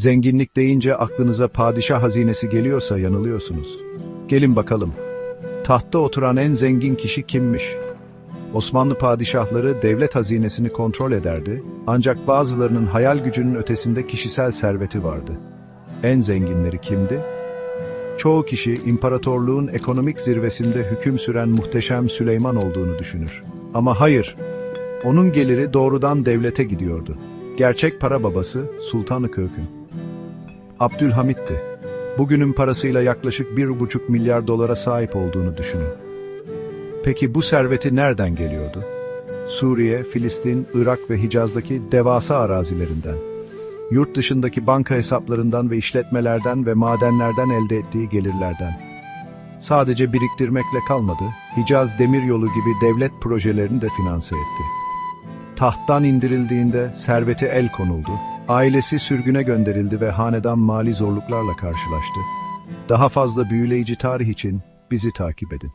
Zenginlik deyince aklınıza padişah hazinesi geliyorsa yanılıyorsunuz. Gelin bakalım. Tahtta oturan en zengin kişi kimmiş? Osmanlı padişahları devlet hazinesini kontrol ederdi, ancak bazılarının hayal gücünün ötesinde kişisel serveti vardı. En zenginleri kimdi? Çoğu kişi imparatorluğun ekonomik zirvesinde hüküm süren muhteşem Süleyman olduğunu düşünür. Ama hayır, onun geliri doğrudan devlete gidiyordu. Gerçek para babası Sultanı Kökün. Abdülhamit'ti. Bugünün parasıyla yaklaşık bir buçuk milyar dolara sahip olduğunu düşünün. Peki bu serveti nereden geliyordu? Suriye, Filistin, Irak ve Hicaz'daki devasa arazilerinden. Yurt dışındaki banka hesaplarından ve işletmelerden ve madenlerden elde ettiği gelirlerden. Sadece biriktirmekle kalmadı, Hicaz Demiryolu gibi devlet projelerini de finanse etti. Tahttan indirildiğinde serveti el konuldu, ailesi sürgüne gönderildi ve hanedan mali zorluklarla karşılaştı. Daha fazla büyüleyici tarih için bizi takip edin.